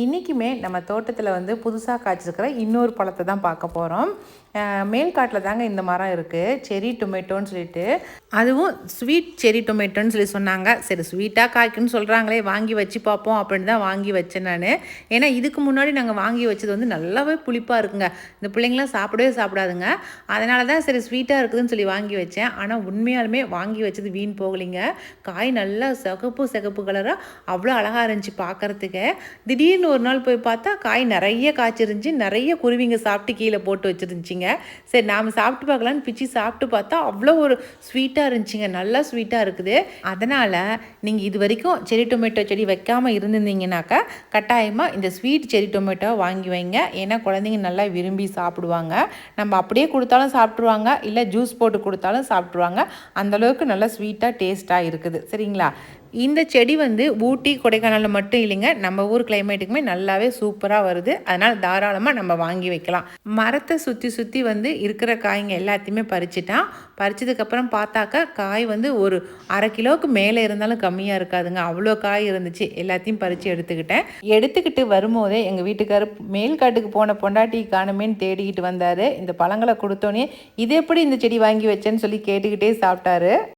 இன்றைக்குமே நம்ம தோட்டத்தில் வந்து புதுசாக காய்ச்சிருக்கிற இன்னொரு பழத்தை தான் பார்க்க போகிறோம் மேல்காட்டில் தாங்க இந்த மரம் இருக்குது செரி டொமேட்டோன்னு சொல்லிட்டு. அதுவும் ஸ்வீட் செரி டொமேட்டோன்னு சொல்லி சொன்னாங்க. சரி ஸ்வீட்டாக காய்க்குன்னு சொல்கிறாங்களே வாங்கி வச்சு பார்ப்போம் அப்படின்னு தான் வாங்கி வச்சேன் நான். ஏன்னா இதுக்கு முன்னாடி நாங்கள் வாங்கி வச்சது வந்து நல்லாவே புளிப்பாக இருக்குங்க. இந்த பிள்ளைங்களாம் சாப்பிடவே சாப்பிடாதுங்க. அதனால தான் சரி ஸ்வீட்டாக இருக்குதுன்னு சொல்லி வாங்கி வச்சேன். ஆனால் உண்மையாலுமே வாங்கி வச்சது வீண் போகலைங்க. காய் நல்லா சிகப்பு சிகப்பு கலராக அவ்வளோ அழகாக இருந்துச்சு பார்க்குறதுக்கு. திடீர்னு ஒரு நாள் போய் பார்த்தா காய் நிறைய காய்ச்சிருந்துச்சி நிறைய குருவிங்க சாப்பிட்டு கீழே போட்டு வச்சுருந்துச்சிங்க. சரி நாம் சாப்பிட்டு பார்க்கலான்னு பிச்சு சாப்பிட்டு பார்த்தா அவ்வளோ ஒரு ஸ்வீட்டாக இருந்துச்சுங்க. நல்லா ஸ்வீட்டாக இருக்குது. அதனால் நீங்கள் இது வரைக்கும் செரி டொமேட்டோ செடி வைக்காமல் இருந்திருந்தீங்கனாக்கா கட்டாயமாக இந்த ஸ்வீட் செரி டொமேட்டோ வாங்கி வைங்க. ஏன்னா குழந்தைங்க நல்லா விரும்பி சாப்பிடுவாங்க. நம்ம அப்படியே கொடுத்தாலும் சாப்பிட்ருவாங்க இல்லை ஜூஸ் போட்டு கொடுத்தாலும் சாப்பிட்ருவாங்க அந்தளவுக்கு நல்லா ஸ்வீட்டாக டேஸ்ட்டாக இருக்குது. சரிங்களா? இந்த செடி வந்து ஊட்டி கொடைக்கானலில் மட்டும் இல்லைங்க. நம்ம ஊர் கிளைமேட்டுக்குமே நல்லாவே சூப்பராக வருது. அதனால் தாராளமாக நம்ம வாங்கி வைக்கலாம். மரத்தை சுற்றி சுற்றி வந்து இருக்கிற காய்ங்க எல்லாத்தையுமே பறிச்சுட்டான். பறிச்சதுக்கப்புறம் பார்த்தாக்கா காய் வந்து ஒரு அரை கிலோவுக்கு மேலே இருந்தாலும் கம்மியாக இருக்காதுங்க. அவ்வளோ காய் இருந்துச்சு. எல்லாத்தையும் பறித்து எடுத்துக்கிட்டேன். எடுத்துக்கிட்டு வரும்போதே எங்கள் வீட்டுக்காரர் மேல் காட்டுக்கு போன பொண்டாட்டி காணுமேன்னு தேடிக்கிட்டு வந்தார். இந்த பழங்களை கொடுத்தோன்னே இது எப்படி இந்த செடி வாங்கி வச்சேன்னு சொல்லி கேட்டுக்கிட்டே சாப்பிட்டாரு.